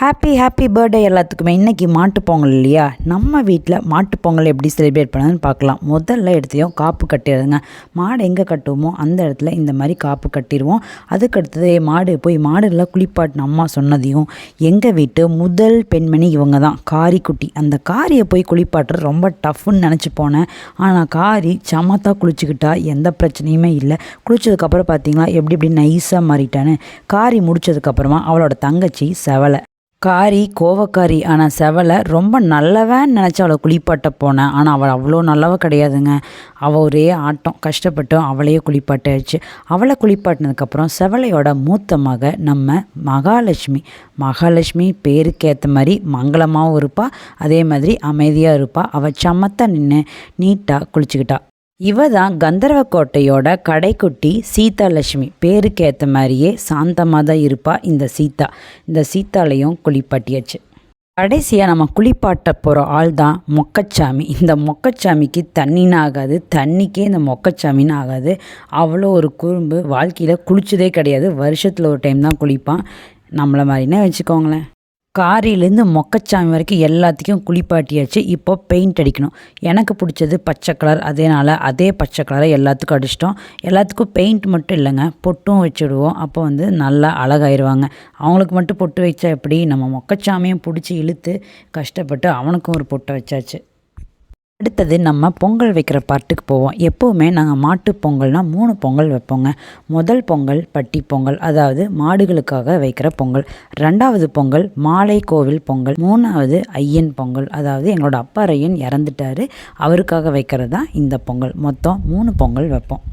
Happy happy birthday எல்லாத்துக்குமே. இன்றைக்கி மாட்டுப்பொங்கல் இல்லையா? நம்ம வீட்டில் மாட்டுப்பொங்கல் எப்படி செலிப்ரேட் பண்ணதுன்னு பார்க்கலாம். முதல்ல எடுத்தையும் காப்பு கட்டிடுதுங்க மாடு எங்கே கட்டுவோமோ அந்த இடத்துல இந்த மாதிரி காப்பு கட்டிடுவோம். அதுக்கு அடுத்தது மாடு போய் மாடுலாம் குளிப்பாட்டின அம்மா சொன்னதையும் எங்கள் வீட்டு முதல் பெண்மணி இவங்க தான் காரிக்குட்டி. அந்த காரியை போய் குளிப்பாட்டுறது ரொம்ப டஃப்னு நினச்சி போனேன். ஆனால் காரி சமத்தா குளிச்சுக்கிட்டா எந்த பிரச்சனையுமே இல்லை. குளிச்சதுக்கப்புறம் பார்த்தீங்களா எப்படி எப்படி நைஸாக மாறிட்டான்னு. காரி முடிச்சதுக்கப்புறமா அவளோட தங்கச்சி செவலை. காரி கோவக்காரி ஆனால் செவலை ரொம்ப நல்லவன் நினச்சி அவளை குளிப்பாட்ட போனேன். ஆனால் அவள் அவ்வளோ நல்லவ கிடையாதுங்க. அவள் ஒரே ஆட்டம் கஷ்டப்பட்டு அவளையே குளிப்பாட்டாச்சு. அவளை குளிப்பாட்டினதுக்கப்புறம் செவலையோட மூத்த மக நம்ம மகாலட்சுமி. மகாலட்சுமி பேருக்கு ஏற்ற மாதிரி மங்களமாகவும் இருப்பாள் அதே மாதிரி அமைதியாக இருப்பாள் அவள் சமத்த நின்று நீட்டாக குளிச்சுக்கிட்டா. இவ தான் கந்தர்வக்கோட்டையோட கடைக்குட்டி சீதாலட்சுமி. பேருக்கு ஏற்ற மாதிரியே சாந்தமாக தான் இருப்பா இந்த சீதா. இந்த சீதாலையும் குளிப்பாட்டியாச்சு கடைசியாக நம்ம குளிப்பாட்ட போகிற ஆள் தான் மொக்கச்சாமி. இந்த மொக்கச்சாமிக்கு தண்ணின்னு ஆகாது தண்ணிக்கே இந்த மொக்கச்சாமின்னு ஆகாது. அவ்வளோ ஒரு குறும்பு வாழ்க்கையில் குளிச்சதே கிடையாது. வருஷத்தில் ஒரு டைம் தான் குளிப்பான். நம்மளை மாதிரினே வச்சுக்கோங்களேன். காரிலேருந்து மொக்கச்சாமி வரைக்கும் எல்லாத்துக்கும் குளிப்பாட்டியாச்சு. இப்போ பெயிண்ட் அடிக்கணும். எனக்கு பிடிச்சது பச்சை கலர் அதேனால அதே பச்சை கலரை எல்லாத்துக்கும் அடிச்சிட்டோம். எல்லாத்துக்கும் பெயிண்ட் மட்டும் இல்லைங்க. பொட்டும் வச்சுடுவோம். அப்போ வந்து நல்லா அழகாயிருவாங்க. அவங்களுக்கு மட்டும் பொட்டு வச்சா எப்படி? நம்ம மொக்கச்சாமியும் பிடிச்சி இழுத்து கஷ்டப்பட்டு அவனுக்கும் ஒரு பொட்டை வச்சாச்சு. அடுத்தது நம்ம பொங்கல் வைக்கிற பாட்டுக்கு போவோம். எப்போவுமே நாங்கள் மாட்டு பொங்கல்னால் மூணு பொங்கல் வைப்போங்க. முதல் பொங்கல் பட்டி பொங்கல் அதாவது மாடுகளுக்காக வைக்கிற பொங்கல். ரெண்டாவது பொங்கல் மாலை கோவில் பொங்கல். மூணாவது ஐயன் பொங்கல் அதாவது எங்களோட அப்பா ஐயன் இறந்துட்டாரு. அவருக்காக வைக்கிறது தான் இந்த பொங்கல். மொத்தம் மூணு பொங்கல் வைப்போம்.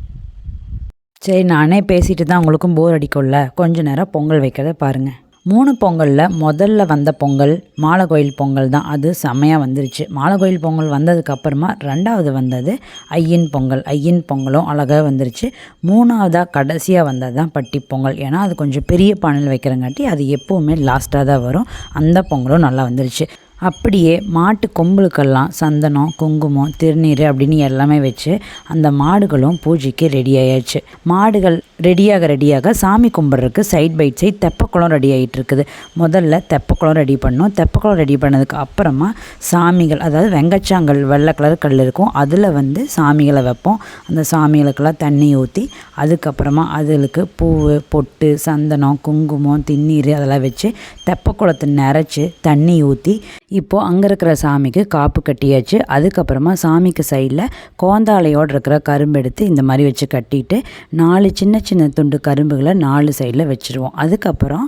சரி நானே பேசிட்டு தான் உங்களுக்கும் போர் அடிக்கும்ல. கொஞ்ச நேரம் பொங்கல் வைக்கிறத பாருங்கள் மூணு பொங்கலில் முதல்ல வந்த பொங்கல் மாலை கோயில் பொங்கல் தான். அது செம்மையாக வந்துருச்சு. மாலை கோயில் பொங்கல் வந்ததுக்கப்புறமா ரெண்டாவது வந்தது ஐயன் பொங்கல். ஐயன் பொங்கலும் அழகாக வந்துருச்சு. மூணாவதாக கடைசியாக வந்தது தான் பட்டி பொங்கல். ஏன்னா அது கொஞ்சம் பெரிய பானையில் வைக்கிறங்காட்டி அது எப்போவுமே லாஸ்ட்டாக தான் வரும். அந்த பொங்கலும் நல்லா வந்துருச்சு. அப்படியே மாட்டு கொம்புகளுக்கெல்லாம் சந்தனம் குங்குமம் திருநீர் அப்படின்னு எல்லாமே வச்சு அந்த மாடுகளும் பூஜைக்கு ரெடி ஆயாச்சு. மாடுகள் ரெடியாக ரெடியாக சாமி கும்பிட்றதுக்கு சைட் பை சைட் தெப்பக்குளம் ரெடி ஆகிட்டு இருக்குது முதல்ல தெப்பக்குளம் ரெடி பண்ணோம். தெப்பக்குளம் ரெடி பண்ணதுக்கு அப்புறமா சாமிகள் அதாவது வெங்கச்சாங்கல் வெள்ளை கலர் கல் இருக்கும் அதில் வந்து சாமிகளை வைப்போம். அந்த சாமிகளுக்கெல்லாம் தண்ணி ஊற்றி அதுக்கப்புறமா அதுகளுக்கு பூ பொட்டு சந்தனம் குங்குமம் திண்ணீர் அதெல்லாம் வச்சு தெப்பக்குளத்தை நிறச்சி தண்ணி ஊற்றி இப்போது அங்கே இருக்கிற சாமிக்கு காப்பு கட்டியாச்சு. அதுக்கப்புறமா சாமிக்கு சைடில் கோந்தாலையோடு இருக்கிற கரும்பு எடுத்து இந்த மாதிரி வச்சு கட்டிட்டு நாலு சின்ன சின்ன துண்டு கரும்புகளை நாலு சைடில் வச்சுருவோம். அதுக்கப்புறம்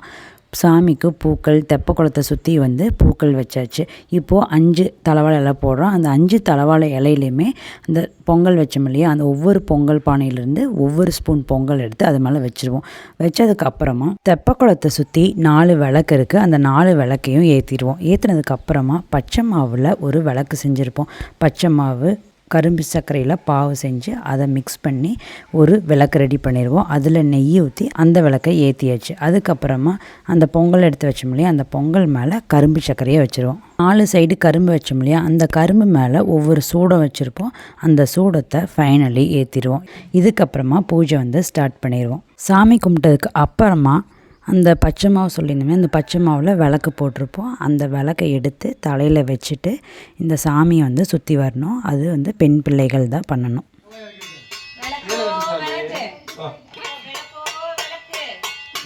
சாமிக்கு பூக்கள் தெப்ப குளத்தை சுற்றி வந்து பூக்கள் வச்சாச்சு. இப்போது அஞ்சு தலைவாழை இலை போடுறோம். அந்த அஞ்சு தலைவாழை இலையிலையுமே அந்த பொங்கல் வச்சோம் இல்லையா? அந்த ஒவ்வொரு பொங்கல் பானையிலேருந்து ஒவ்வொரு ஸ்பூன் பொங்கல் எடுத்து அது மேலே வச்சுருவோம். வச்சதுக்கப்புறமா தெப்ப குளத்தை சுற்றி நாலு விளக்கு இருக்குது அந்த நாலு விளக்கையும் ஏற்றிடுவோம் ஏற்றினதுக்கப்புறமா பச்சை மாவில் ஒரு விளக்கு செஞ்சுருப்போம். பச்சை மாவு கரும்பு சர்க்கரையில் பாவு செஞ்சு அதை மிக்ஸ் பண்ணி ஒரு விளக்கு ரெடி பண்ணிடுவோம் அதில் நெய் ஊற்றி அந்த விளக்கை ஏற்றியாச்சு அதுக்கப்புறமா அந்த பொங்கல் எடுத்து வச்சோம் இல்லையா அந்த பொங்கல் மேலே கரும்பு சர்க்கரையை வச்சுருவோம். நாலு சைடு கரும்பு வச்சோம் இல்லையா அந்த கரும்பு மேலே ஒவ்வொரு சூடம் வச்சுருப்போம். அந்த சூடத்தை ஃபைனலி ஏற்றிடுவோம் இதுக்கப்புறமா பூஜை வந்து ஸ்டார்ட் பண்ணிடுவோம் சாமி கும்பிட்டதுக்கு அப்புறமா அந்த பச்சை மாவு சொல்லியிருந்தோமே அந்த பச்சை மாவில் விளக்கு போட்டிருப்போம். அந்த விளக்கை எடுத்து தலையில் வச்சுட்டு இந்த சாமியை வந்து சுற்றி வரணும். அது வந்து பெண் பிள்ளைகள் தான் பண்ணணும்.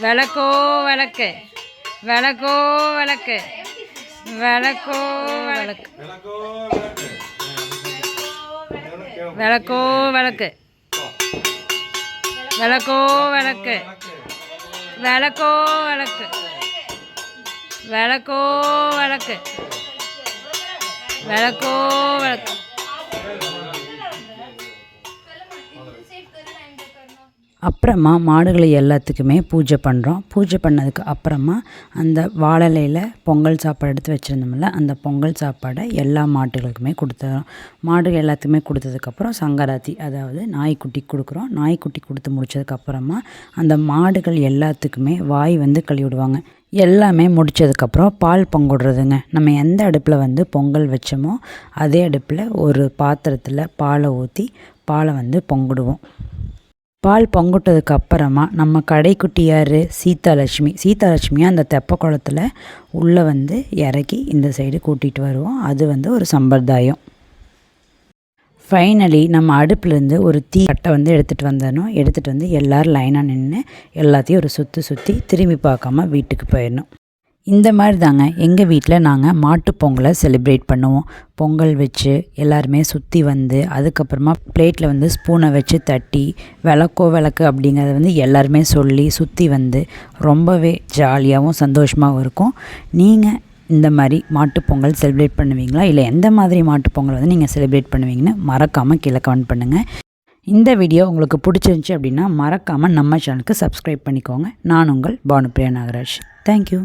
விளக்கோ விளக்கு. விளக்கோ விளக்கு. விளக்கோ விளக்கு. விளக்கோ விளக்கு. விளக்கோ விளக்கு. விளக்கோ விளக்கு. விளக்கோ விளக்கு. விளக்கோ விளக்கு. அப்புறமா மாடுகளை எல்லாத்துக்குமே பூஜை பண்ணுறோம் பூஜை பண்ணதுக்கு அப்புறமா அந்த வாழலையில் பொங்கல் சாப்பாடு எடுத்து வச்சுருந்தோம்ல அந்த பொங்கல் சாப்பாடை எல்லா மாட்டுகளுக்குமே கொடுத்துறோம். மாடுகள் எல்லாத்துக்குமே கொடுத்ததுக்கப்புறம் சங்கராத்தி அதாவது நாய்க்குட்டி கொடுக்குறோம். நாய்க்குட்டி கொடுத்து முடிச்சதுக்கப்புறமா அந்த மாடுகள் எல்லாத்துக்குமே வாய் வந்து கழுவி விடுவாங்க. எல்லாமே முடித்ததுக்கப்புறம் பால் பொங்குடுறதுங்க. நம்ம எந்த அடுப்பில் வந்து பொங்கல் வச்சோமோ அதே அடுப்பில் ஒரு பாத்திரத்தில் பாலை ஊற்றி பாலை வந்து பொங்கிடுவோம். பால் பொங்குட்டதுக்கு அப்புறமா நம்ம கடைக்குட்டி யார்? சீதாலட்சுமி. சீதாலட்சுமியை அந்த தெப்ப குளத்தில் உள்ளே வந்து இறக்கி இந்த சைடு கூட்டிகிட்டு வருவோம். அது வந்து ஒரு சம்பிரதாயம். ஃபைனலி நம்ம அடுப்புலேருந்து ஒரு தீ கட்டை வந்து எடுத்துகிட்டு வந்தணும் எடுத்துகிட்டு வந்து எல்லோரும் லைனாக நின்று எல்லாத்தையும் ஒரு சுற்றி சுற்றி திரும்பி பார்க்காம வீட்டுக்கு போயிடணும். இந்த மாதிரி தாங்க. எங்கள் வீட்டில் நாங்கள் மாட்டுப் பொங்கலை செலிப்ரேட் பண்ணுவோம். பொங்கல் வச்சு எல்லாருமே சுற்றி வந்து அதுக்கப்புறமா பிளேட்டில் வந்து ஸ்பூனை வச்சு தட்டி விளக்கோ விளக்கு அப்படிங்கிறத வந்து எல்லாருமே சொல்லி சுற்றி வந்து ரொம்பவே ஜாலியாகவும் சந்தோஷமாகவும் இருக்கும். நீங்கள் இந்த மாதிரி மாட்டுப்பொங்கல் செலிப்ரேட் பண்ணுவீங்களா? இல்லை எந்த மாதிரி மாட்டுப் பொங்கல் வந்து நீங்கள் செலிப்ரேட் பண்ணுவீங்கன்னு மறக்காமல் கீழே கமெண்ட் பண்ணுங்கள் இந்த வீடியோ உங்களுக்கு பிடிச்சிருந்துச்சி அப்படின்னா மறக்காமல் நம்ம சேனலுக்கு சப்ஸ்கிரைப் பண்ணிக்கோங்க. நான் உங்கள் பானுப்பிரியா நாகராஜ். தேங்க்யூ